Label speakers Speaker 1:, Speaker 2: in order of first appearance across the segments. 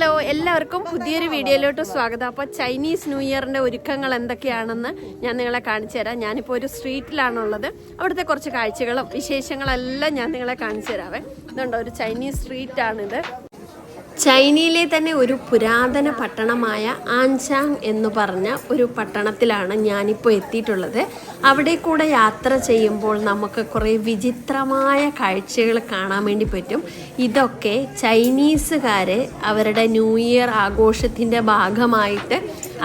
Speaker 1: hello എല്ലാവർക്കും പുതിയൊരു വീഡിയോയിലോട്ട് സ്വാഗതം അപ്പോൾ ചൈനീസ് ന്യൂ ഇയറിൻ്റെ ഒരുക്കങ്ങൾ എന്തൊക്കെയാണെന്ന് ഞാൻ നിങ്ങളെ കാണിച്ചു തരാം ഞാനിപ്പോൾ ഒരു സ്ട്രീറ്റിലാണുള്ളത് അവിടുത്തെ കുറച്ച് കാഴ്ചകളും വിശേഷങ്ങളെല്ലാം ഞാൻ നിങ്ങളെ കാണിച്ചു തരാവേ ഇതുണ്ടോ ഒരു ചൈനീസ് സ്ട്രീറ്റാണിത് ചൈനയിലെ തന്നെ ഒരു പുരാതന പട്ടണമായ ആൻചാങ് എന്ന് പറഞ്ഞ ഒരു പട്ടണത്തിലാണ് ഞാനിപ്പോൾ എത്തിയിട്ടുള്ളത് അവിടെ കൂടെ യാത്ര ചെയ്യുമ്പോൾ നമുക്ക് കുറേ വിചിത്രമായ കാഴ്ചകൾ കാണാൻ വേണ്ടി പറ്റും ഇതൊക്കെ ചൈനീസുകാർ അവരുടെ ന്യൂ ഇയർ ആഘോഷത്തിൻ്റെ ഭാഗമായിട്ട്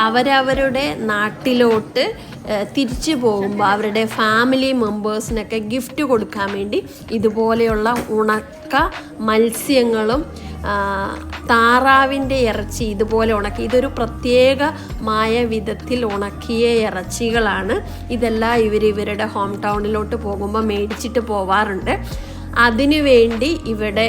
Speaker 1: അവരവരുടെ നാട്ടിലോട്ട് തിരിച്ചു പോകുമ്പോൾ അവരുടെ ഫാമിലി മെമ്പേഴ്സിനൊക്കെ ഗിഫ്റ്റ് കൊടുക്കാൻ വേണ്ടി ഇതുപോലെയുള്ള ഉണക്ക മത്സ്യങ്ങളും താറാവിൻ്റെ ഇറച്ചി ഇതുപോലെ ഉണക്കി ഇതൊരു പ്രത്യേകമായ വിധത്തിൽ ഉണക്കിയ ഇറച്ചികളാണ് ഇതെല്ലാം ഇവർ ഇവരുടെ ഹോം ടൗണിലോട്ട് പോകുമ്പോൾ മേടിച്ചിട്ട് പോവാറുണ്ട് അതിനുവേണ്ടി ഇവിടെ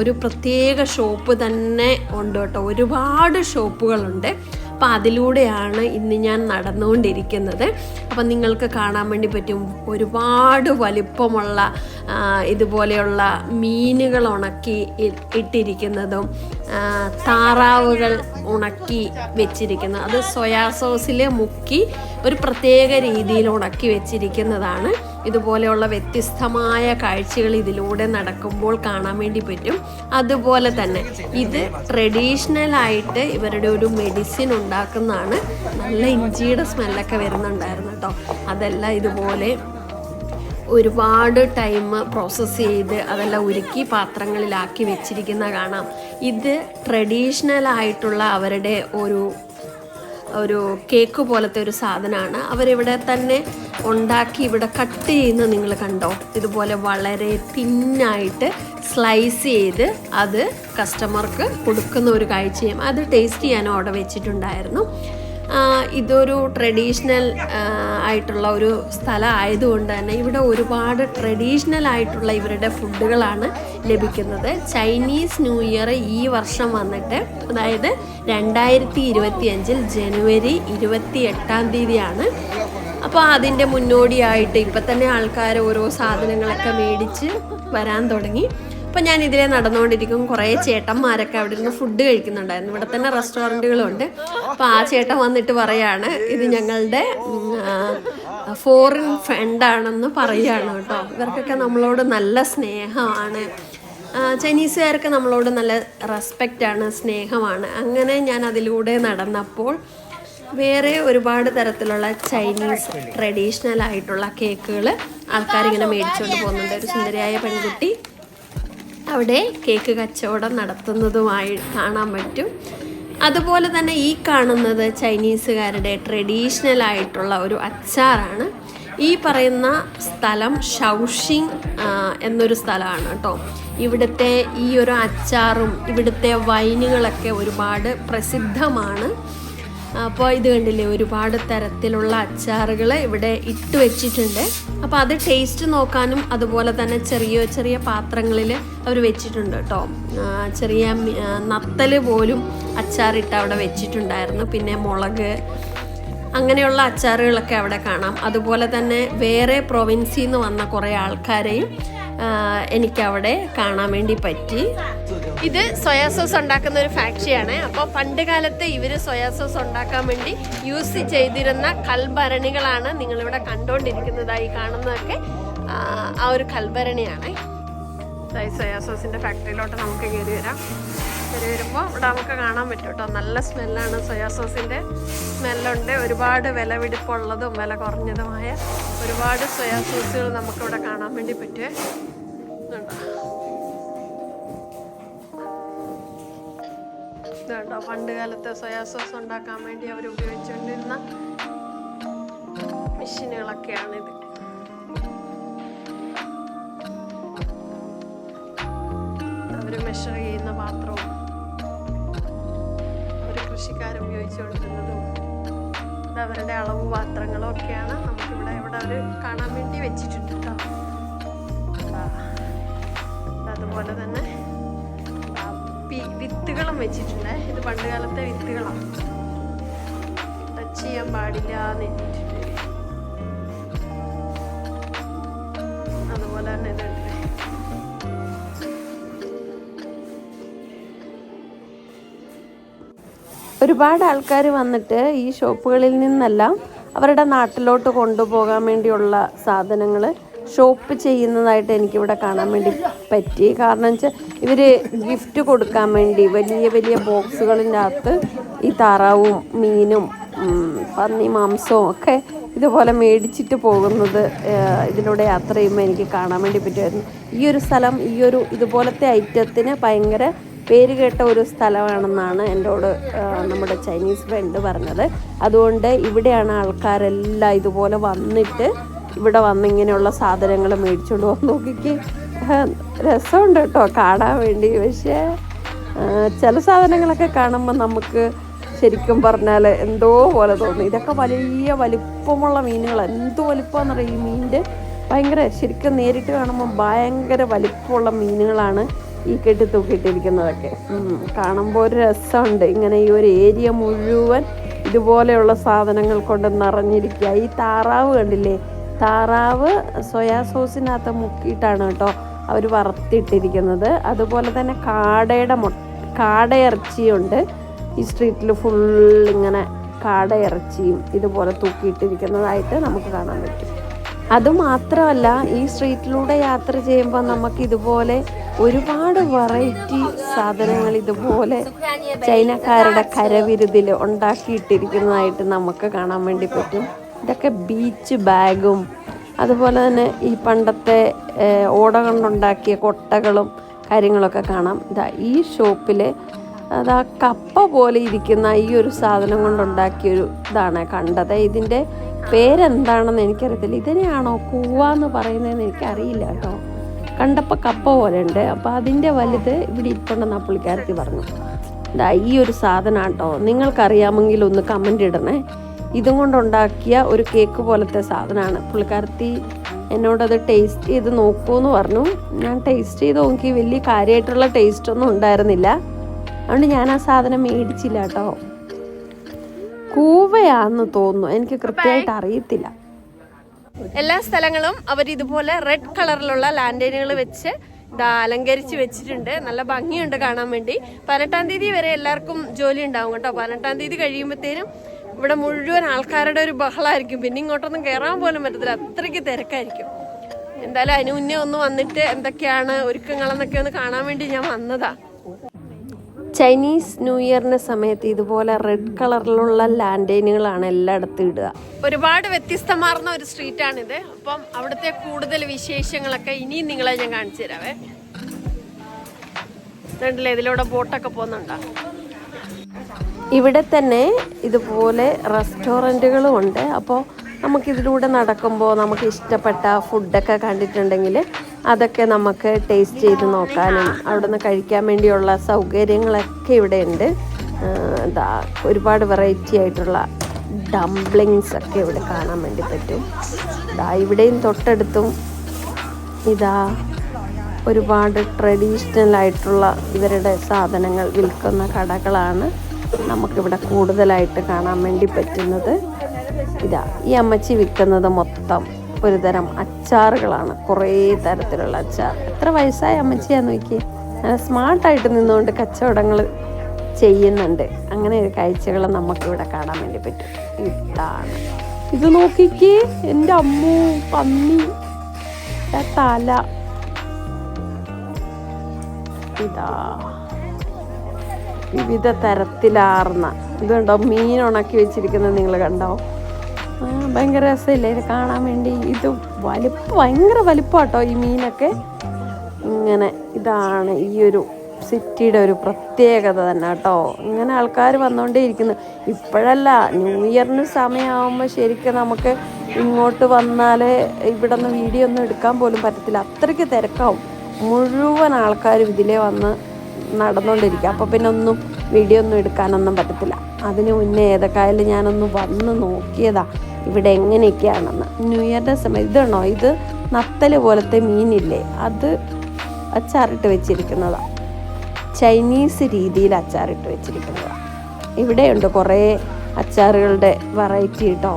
Speaker 1: ഒരു പ്രത്യേക ഷോപ്പ് തന്നെ ഉണ്ട് കേട്ടോ ഒരുപാട് ഷോപ്പുകളുണ്ട് അപ്പം അതിലൂടെയാണ് ഇന്ന് ഞാൻ നടന്നുകൊണ്ടിരിക്കുന്നത് അപ്പം നിങ്ങൾക്ക് കാണാൻ വേണ്ടി പറ്റും ഒരുപാട് വലിപ്പമുള്ള ഇതുപോലെയുള്ള മീനുകൾ ഉണക്കി ഇട്ടിരിക്കുന്നതും താറാവുകൾ ഉണക്കി വെച്ചിരിക്കുന്നത് അത് സോയാ സോസിൽ മുക്കി ഒരു പ്രത്യേക രീതിയിൽ ഉണക്കി വെച്ചിരിക്കുന്നതാണ് ഇതുപോലെയുള്ള വ്യത്യസ്തമായ കാഴ്ചകൾ ഇതിലൂടെ നടക്കുമ്പോൾ കാണാൻ വേണ്ടി പറ്റും അതുപോലെ തന്നെ ഇത് ട്രഡീഷണൽ ആയിട്ട് ഇവരുടെ ഒരു മെഡിസിൻ ഉണ്ടാക്കുന്നതാണ് നല്ല ഇഞ്ചിയുടെ സ്മെല്ലൊക്കെ വരുന്നുണ്ടായിരുന്നു കേട്ടോ അതെല്ലാം ഇതുപോലെ ഒരുപാട് ടൈം പ്രോസസ്സ് ചെയ്ത് അതെല്ലാം ഉരുക്കി പാത്രങ്ങളിലാക്കി വെച്ചിരിക്കുന്ന കാണാം ഇത് ട്രഡീഷണൽ ആയിട്ടുള്ള അവരുടെ ഒരു ഒരു കേക്ക് പോലത്തെ ഒരു സാധനമാണ് അവരിവിടെ തന്നെ ഉണ്ടാക്കി ഇവിടെ കട്ട് ചെയ്യുന്ന നിങ്ങൾ കണ്ടോ ഇതുപോലെ വളരെ തിന്നായിട്ട് സ്ലൈസ് ചെയ്ത് അത് കസ്റ്റമർക്ക് കൊടുക്കുന്ന ഒരു കാഴ്ചയും അത് ടേസ്റ്റ് ചെയ്യാനും ഓർഡർ വെച്ചിട്ടുണ്ടായിരുന്നു ഇതൊരു ട്രഡീഷണൽ ആയിട്ടുള്ള ഒരു സ്ഥലമായതുകൊണ്ട് തന്നെ ഇവിടെ ഒരുപാട് ട്രഡീഷണൽ ആയിട്ടുള്ള ഇവരുടെ ഫുഡുകളാണ് ലഭിക്കുന്നത് ചൈനീസ് ന്യൂ ഇയർ ഈ വർഷം വന്നിട്ട് അതായത് രണ്ടായിരത്തി ഇരുപത്തി അഞ്ചിൽ ജനുവരി ഇരുപത്തി എട്ടാം തീയതിയാണ് അപ്പോൾ അതിൻ്റെ മുന്നോടിയായിട്ട് ഇപ്പം തന്നെ ആൾക്കാർ ഓരോ സാധനങ്ങളൊക്കെ മേടിച്ച് വരാൻ തുടങ്ങി ഇപ്പം ഞാൻ ഇതിലെ നടന്നുകൊണ്ടിരിക്കും കുറേ ചേട്ടന്മാരൊക്കെ അവിടെ ഇരുന്ന് ഫുഡ് കഴിക്കുന്നുണ്ടായിരുന്നു ഇവിടെ തന്നെ റെസ്റ്റോറൻറ്റുകളുണ്ട് അപ്പോൾ ആ ചേട്ടൻ വന്നിട്ട് പറയാണ് ഇത് ഞങ്ങളുടെ ഫോറിൻ ഫ്രണ്ടാണെന്ന് പറയുകയാണ് കേട്ടോ ഇവർക്കൊക്കെ നമ്മളോട് നല്ല സ്നേഹമാണ് ചൈനീസുകാർക്ക് നമ്മളോട് നല്ല റെസ്പെക്റ്റാണ് സ്നേഹമാണ് അങ്ങനെ ഞാൻ അതിലൂടെ നടന്നപ്പോൾ വേറെ ഒരുപാട് തരത്തിലുള്ള ചൈനീസ് ട്രഡീഷണൽ ആയിട്ടുള്ള കേക്കുകൾ ആൾക്കാരിങ്ങനെ മേടിച്ചുകൊണ്ട് പോകുന്നുണ്ട് ഒരു സുന്ദരിയായ പെൺകുട്ടി അവിടെ കേക്ക് കച്ചവടം നടത്തുന്നതുമായി കാണാൻ പറ്റും അതുപോലെ തന്നെ ഈ കാണുന്നത് ചൈനീസുകാരുടെ ട്രഡീഷണൽ ആയിട്ടുള്ള ഒരു അച്ചാറാണ് ഈ പറയുന്ന സ്ഥലം ഷൗഷിങ് എന്നൊരു സ്ഥലമാണ് കേട്ടോ ഇവിടുത്തെ ഈ ഒരു അച്ചാറും ഇവിടുത്തെ വൈനുകളൊക്കെ ഒരുപാട് പ്രസിദ്ധമാണ് അപ്പോൾ ഇത് കണ്ടില്ലേ ഒരുപാട് തരത്തിലുള്ള അച്ചാറുകൾ ഇവിടെ ഇട്ട് വെച്ചിട്ടുണ്ട് അപ്പോൾ അത് ടേസ്റ്റ് നോക്കാനും അതുപോലെ തന്നെ ചെറിയ ചെറിയ പാത്രങ്ങളിൽ അവർ വെച്ചിട്ടുണ്ട് കേട്ടോ ചെറിയ നത്തൽ പോലും അച്ചാറിട്ട് അവിടെ വെച്ചിട്ടുണ്ടായിരുന്നു പിന്നെ മുളക് അങ്ങനെയുള്ള അച്ചാറുകളൊക്കെ അവിടെ കാണാം അതുപോലെ തന്നെ വേറെ പ്രൊവിൻസിന്ന് നിന്ന് വന്ന കുറേ ആൾക്കാരെയും എനിക്കവിടെ കാണാൻ വേണ്ടി പറ്റി ഇത് സോയാ സോസ് ഉണ്ടാക്കുന്ന ഒരു ഫാക്ടറിയാണ് അപ്പോൾ പണ്ട് കാലത്ത് ഇവർ സോയാ സോസ് ഉണ്ടാക്കാൻ വേണ്ടി യൂസ് ചെയ്തിരുന്ന കൽഭരണികളാണ് നിങ്ങളിവിടെ കണ്ടുകൊണ്ടിരിക്കുന്നതായി കാണുന്നതൊക്കെ ആ ഒരു കൽഭരണിയാണ് സോയാ സോസിൻ്റെ ഫാക്ടറിയിലോട്ട് നമുക്ക് കയറി വരാം കയറി വരുമ്പോൾ ഇവിടെ നമുക്ക് കാണാൻ പറ്റും കേട്ടോ നല്ല സ്മെല്ലാണ് സോയാ സോസിൻ്റെ സ്മെല്ലുണ്ട് ഒരുപാട് വില പിടിപ്പുള്ളതും വില കുറഞ്ഞതുമായ ഒരുപാട് സോയാ സോസുകൾ നമുക്കിവിടെ കാണാൻ വേണ്ടി പറ്റുമേ ഇതുണ്ടോ പണ്ട് കാലത്തെ സോയാ സോസ് ഉണ്ടാക്കാൻ വേണ്ടി അവർ ഉപയോഗിച്ചുകൊണ്ടിരുന്ന മെഷീനുകളൊക്കെയാണിത് അവർ മെഷർ ചെയ്യുന്ന പാത്രവും വെച്ച് കൊടുക്കുന്നതും അവരുടെ അളവ് പാത്രങ്ങളും ഒക്കെയാണ് നമുക്കിവിടെ ഇവിടെ അവർ കാണാൻ വേണ്ടി വെച്ചിട്ടുണ്ട് കേട്ടോ അതുപോലെ തന്നെ വിത്തുകളും വെച്ചിട്ടുണ്ട് ഇത് പണ്ട് കാലത്തെ വിത്തുകളാണ് ടച്ച് ചെയ്യാൻ പാടില്ല എന്നിട്ടുണ്ട് അതുപോലെ തന്നെ ഒരുപാട് ആൾക്കാർ വന്നിട്ട് ഈ ഷോപ്പുകളിൽ നിന്നെല്ലാം അവരുടെ നാട്ടിലോട്ട് കൊണ്ടുപോകാൻ വേണ്ടിയുള്ള സാധനങ്ങൾ ഷോപ്പ് ചെയ്യുന്നതായിട്ട് എനിക്കിവിടെ കാണാൻ വേണ്ടി പറ്റി കാരണം വെച്ചാൽ ഇവർ ഗിഫ്റ്റ് കൊടുക്കാൻ വേണ്ടി വലിയ വലിയ ബോക്സുകളിൻ്റെ അകത്ത് ഈ താറാവും മീനും പന്നി മാംസവും ഒക്കെ ഇതുപോലെ മേടിച്ചിട്ട് പോകുന്നത് ഇതിലൂടെ യാത്ര ചെയ്യുമ്പോൾ എനിക്ക് കാണാൻ വേണ്ടി പറ്റുമായിരുന്നു ഈ ഒരു സ്ഥലം ഈ ഒരു ഇതുപോലത്തെ ഐറ്റത്തിന് ഭയങ്കര പേര് കേട്ട ഒരു സ്ഥലമാണെന്നാണ് എന്നോട് നമ്മുടെ ചൈനീസ് ഫ്രണ്ട് പറഞ്ഞത് അതുകൊണ്ട് ഇവിടെയാണ് ആൾക്കാരെല്ലാം ഇതുപോലെ വന്നിട്ട് ഇവിടെ വന്ന് ഇങ്ങനെയുള്ള സാധനങ്ങൾ മേടിച്ചുകൊണ്ട് പോകാൻ നോക്കിക്ക് രസമുണ്ട് കേട്ടോ കാണാൻ വേണ്ടി പക്ഷേ ചില സാധനങ്ങളൊക്കെ കാണുമ്പോൾ നമുക്ക് ശരിക്കും പറഞ്ഞാൽ എന്തോ പോലെ തോന്നും ഇതൊക്കെ വലിയ വലിപ്പമുള്ള മീനുകൾ എന്ത് വലിപ്പമെന്നറിയാം ഈ മീനിൻ്റെ ഭയങ്കര ശരിക്കും നേരിട്ട് കാണുമ്പോൾ ഭയങ്കര വലിപ്പമുള്ള മീനുകളാണ് ഈ കെട്ടി തൂക്കിയിട്ടിരിക്കുന്നതൊക്കെ കാണുമ്പോൾ ഒരു രസമുണ്ട് ഇങ്ങനെ ഈ ഒരു ഏരിയ മുഴുവൻ ഇതുപോലെയുള്ള സാധനങ്ങൾ കൊണ്ട് നിറഞ്ഞിരിക്കുക ഈ താറാവ് കണ്ടില്ലേ താറാവ് സോയാ സോസിനകത്ത് മുക്കിയിട്ടാണ് കേട്ടോ അവർ വറുത്തിട്ടിരിക്കുന്നത് അതുപോലെ തന്നെ കാടയുടെ മൊ കാടയിറച്ചിയുണ്ട് ഈ സ്ട്രീറ്റിൽ ഫുൾ ഇങ്ങനെ കാടയിറച്ചിയും ഇതുപോലെ തൂക്കിയിട്ടിരിക്കുന്നതായിട്ട് നമുക്ക് കാണാൻ പറ്റും അതുമാത്രമല്ല ഈ സ്ട്രീറ്റിലൂടെ യാത്ര ചെയ്യുമ്പോൾ നമുക്ക് ഇതുപോലെ ഒരുപാട് വെറൈറ്റി സാധനങ്ങൾ ഇതുപോലെ ചൈനക്കാരുടെ കരവിരുതിൽ ഉണ്ടാക്കിയിട്ടിരിക്കുന്നതായിട്ട് നമുക്ക് കാണാൻ വേണ്ടി പറ്റും ഇതൊക്കെ ബീച്ച് ബാഗും അതുപോലെ തന്നെ ഈ പണ്ടത്തെ ഓട കൊണ്ടുണ്ടാക്കിയ കൊട്ടകളും കാര്യങ്ങളൊക്കെ കാണാം ഇതാ ഈ ഷോപ്പിൽ അതാ കപ്പ പോലെ ഇരിക്കുന്ന ഈ ഒരു സാധനം കൊണ്ടുണ്ടാക്കിയൊരു ഇതാണ് കണ്ടത് ഇതിൻ്റെ പേരെന്താണെന്ന് എനിക്കറിയത്തില്ല ഇതിനെയാണോ കൂവ എന്ന് പറയുന്നതെന്ന് എനിക്കറിയില്ല കേട്ടോ കണ്ടപ്പോൾ കപ്പ പോലെ ഉണ്ട് അപ്പോൾ അതിൻ്റെ വലുത് ഇവിടെ ഇരിപ്പുണ്ടെന്ന് ആ പുള്ളിക്കാരത്തി പറഞ്ഞു എന്താ ഈ ഒരു സാധനം കേട്ടോ നിങ്ങൾക്കറിയാമെങ്കിൽ ഒന്ന് കമൻ്റ് ഇടണേ ഇതും കൊണ്ടുണ്ടാക്കിയ ഒരു കേക്ക് പോലത്തെ സാധനമാണ് പുള്ളിക്കാരത്തി എന്നോടത് ടേസ്റ്റ് ചെയ്ത് നോക്കൂ എന്ന് പറഞ്ഞു ഞാൻ ടേസ്റ്റ് ചെയ്ത് നോക്കി വലിയ കാര്യമായിട്ടുള്ള ഒന്നും ഉണ്ടായിരുന്നില്ല അതുകൊണ്ട് ഞാൻ ആ സാധനം മേടിച്ചില്ല കേട്ടോ കൂവയാന്ന് തോന്നുന്നു എനിക്ക് കൃത്യമായിട്ട് അറിയത്തില്ല എല്ലാ സ്ഥലങ്ങളും അവർ ഇതുപോലെ റെഡ് കളറിലുള്ള ലാൻഡൈനുകൾ വെച്ച് ഇതാ അലങ്കരിച്ച് വെച്ചിട്ടുണ്ട് നല്ല ഭംഗിയുണ്ട് കാണാൻ വേണ്ടി പതിനെട്ടാം തീയതി വരെ എല്ലാവർക്കും ജോലി ഉണ്ടാവും കേട്ടോ പതിനെട്ടാം തീയതി കഴിയുമ്പോഴത്തേനും ഇവിടെ മുഴുവൻ ആൾക്കാരുടെ ഒരു ബഹളമായിരിക്കും പിന്നെ ഇങ്ങോട്ടൊന്നും കയറാൻ പോലും പറ്റത്തില്ല അത്രയ്ക്ക് തിരക്കായിരിക്കും എന്തായാലും അതിന് മുന്നേ ഒന്ന് വന്നിട്ട് എന്തൊക്കെയാണ് ഒരുക്കങ്ങളെന്നൊക്കെ ഒന്ന് കാണാൻ വേണ്ടി ഞാൻ വന്നതാ ചൈനീസ് ന്യൂ ഇയറിന്റെ സമയത്ത് ഇതുപോലെ റെഡ് കളറിലുള്ള ലാൻഡൈനുകളാണ് എല്ലായിടത്തും ഇടുക ഒരുപാട് വ്യത്യസ്തമാർന്ന ഒരു ആണിത് അപ്പം അവിടുത്തെ കൂടുതൽ വിശേഷങ്ങളൊക്കെ ഇനിയും നിങ്ങളെ ഞാൻ കാണിച്ചു തരാവേ കണ്ടില്ലേ ഇതിലൂടെ ബോട്ടൊക്കെ പോകുന്നുണ്ടോ ഇവിടെ തന്നെ ഇതുപോലെ റെസ്റ്റോറൻറ്റുകളും ഉണ്ട് അപ്പോൾ നമുക്കിതിലൂടെ നടക്കുമ്പോൾ നമുക്ക് ഇഷ്ടപ്പെട്ട ഫുഡൊക്കെ കണ്ടിട്ടുണ്ടെങ്കിൽ അതൊക്കെ നമുക്ക് ടേസ്റ്റ് ചെയ്ത് നോക്കാനും അവിടെ നിന്ന് കഴിക്കാൻ വേണ്ടിയുള്ള സൗകര്യങ്ങളൊക്കെ ഇവിടെ ഉണ്ട് എന്താ ഒരുപാട് വെറൈറ്റി ആയിട്ടുള്ള ഡംപ്ലിങ്സ് ഒക്കെ ഇവിടെ കാണാൻ വേണ്ടി പറ്റും ഇതാ ഇവിടെയും തൊട്ടടുത്തും ഇതാ ഒരുപാട് ട്രഡീഷണൽ ആയിട്ടുള്ള ഇവരുടെ സാധനങ്ങൾ വിൽക്കുന്ന കടകളാണ് നമുക്കിവിടെ കൂടുതലായിട്ട് കാണാൻ വേണ്ടി പറ്റുന്നത് ഇതാ ഈ അമ്മച്ചി വിൽക്കുന്നത് മൊത്തം ഒരു തരം അച്ചാറുകളാണ് കുറേ തരത്തിലുള്ള അച്ചാർ എത്ര വയസ്സായ അമ്മച്ചിയാന്ന് നോക്കി സ്മാർട്ടായിട്ട് നിന്നുകൊണ്ട് കച്ചവടങ്ങൾ ചെയ്യുന്നുണ്ട് അങ്ങനെ ഒരു കാഴ്ചകൾ നമുക്കിവിടെ കാണാൻ വേണ്ടി പറ്റും ഇതാണ് ഇത് നോക്കിക്കേ എൻ്റെ അമ്മു പന്നി തല ഇതാ വിവിധ തരത്തിലാർന്ന ഇതുണ്ടോ മീൻ ഉണക്കി വെച്ചിരിക്കുന്നത് നിങ്ങൾ കണ്ടോ ഭയങ്കര രസമില്ലേ ഇത് കാണാൻ വേണ്ടി ഇത് വലിപ്പം ഭയങ്കര വലിപ്പാട്ടോ ഈ മീനൊക്കെ ഇങ്ങനെ ഇതാണ് ഈ ഒരു സിറ്റിയുടെ ഒരു പ്രത്യേകത തന്നെ കേട്ടോ ഇങ്ങനെ ആൾക്കാർ വന്നുകൊണ്ടേയിരിക്കുന്നു ഇപ്പോഴല്ല ന്യൂ ഇയറിന് സമയമാകുമ്പോൾ ശരിക്കും നമുക്ക് ഇങ്ങോട്ട് വന്നാൽ ഇവിടെ നിന്ന് വീഡിയോ ഒന്നും എടുക്കാൻ പോലും പറ്റത്തില്ല അത്രയ്ക്ക് തിരക്കാവും മുഴുവൻ ആൾക്കാരും ഇതിലേ വന്ന് നടന്നുകൊണ്ടിരിക്കുക അപ്പോൾ പിന്നെ ഒന്നും വീഡിയോ ഒന്നും എടുക്കാനൊന്നും പറ്റത്തില്ല അതിന് മുന്നേ ഏതൊക്കെയായാലും ഞാനൊന്ന് വന്ന് നോക്കിയതാ ഇവിടെ എങ്ങനെയൊക്കെയാണെന്ന് ന്യൂ ഇയറിൻ്റെ സമയം ഇതാണോ ഇത് നത്തല് പോലത്തെ മീനില്ലേ അത് അച്ചാറിട്ട് വെച്ചിരിക്കുന്നതാണ് ചൈനീസ് രീതിയിൽ അച്ചാറിട്ട് വെച്ചിരിക്കുന്നതാണ് ഇവിടെയുണ്ട് കുറേ അച്ചാറുകളുടെ വെറൈറ്റി കേട്ടോ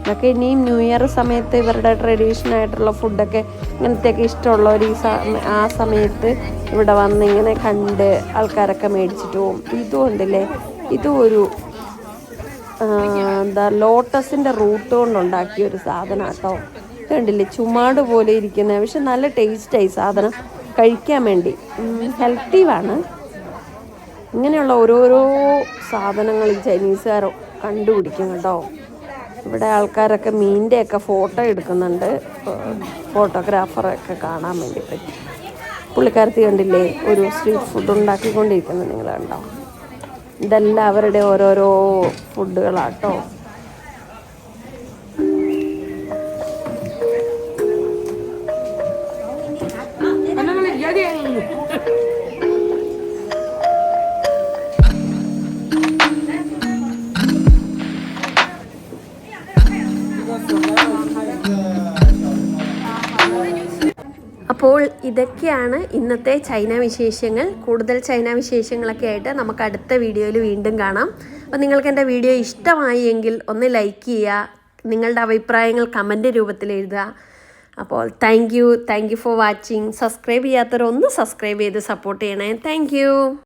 Speaker 1: ഇതൊക്കെ ഇനിയും ന്യൂ ഇയർ സമയത്ത് ഇവരുടെ ട്രഡീഷണൽ ആയിട്ടുള്ള ഫുഡൊക്കെ ഇങ്ങനത്തെയൊക്കെ ഇഷ്ടമുള്ളവർ ഈ ആ സമയത്ത് ഇവിടെ വന്ന് ഇങ്ങനെ കണ്ട് ആൾക്കാരൊക്കെ മേടിച്ചിട്ട് പോകും ഇതും ഉണ്ടല്ലേ ഇതും ഒരു എന്താ ലോട്ടസിൻ്റെ റൂട്ട് കൊണ്ടുണ്ടാക്കിയ ഒരു സാധനം കേട്ടോ കണ്ടില്ലേ ചുമാട് പോലെ ഇരിക്കുന്ന പക്ഷെ നല്ല ടേസ്റ്റായി സാധനം കഴിക്കാൻ വേണ്ടി ഹെൽത്തീവാണ് ഇങ്ങനെയുള്ള ഓരോരോ സാധനങ്ങൾ ഈ ചൈനീസുകാർ കണ്ടുപിടിക്കും കേട്ടോ ഇവിടെ ആൾക്കാരൊക്കെ മീനിൻ്റെയൊക്കെ ഫോട്ടോ എടുക്കുന്നുണ്ട് ഫോട്ടോഗ്രാഫറൊക്കെ കാണാൻ വേണ്ടി പറ്റും പുള്ളിക്കാരത്തി കണ്ടില്ലേ ഒരു സ്ട്രീറ്റ് ഫുഡ് ഉണ്ടാക്കിക്കൊണ്ടിരിക്കുന്നത് നിങ്ങൾ കണ്ടോ ഇതെല്ലാം അവരുടെ ഓരോരോ ഫുഡുകളാട്ടോ അപ്പോൾ ഇതൊക്കെയാണ് ഇന്നത്തെ ചൈന വിശേഷങ്ങൾ കൂടുതൽ ചൈന വിശേഷങ്ങളൊക്കെ ആയിട്ട് നമുക്ക് അടുത്ത വീഡിയോയിൽ വീണ്ടും കാണാം അപ്പോൾ നിങ്ങൾക്ക് എൻ്റെ വീഡിയോ ഇഷ്ടമായി എങ്കിൽ ഒന്ന് ലൈക്ക് ചെയ്യുക നിങ്ങളുടെ അഭിപ്രായങ്ങൾ കമൻ്റ് രൂപത്തിൽ എഴുതുക അപ്പോൾ thank you thank you for watching subscribe ചെയ്യാത്തവർ ഒന്ന് സബ്സ്ക്രൈബ് ചെയ്ത് സപ്പോർട്ട് ചെയ്യണേ താങ്ക്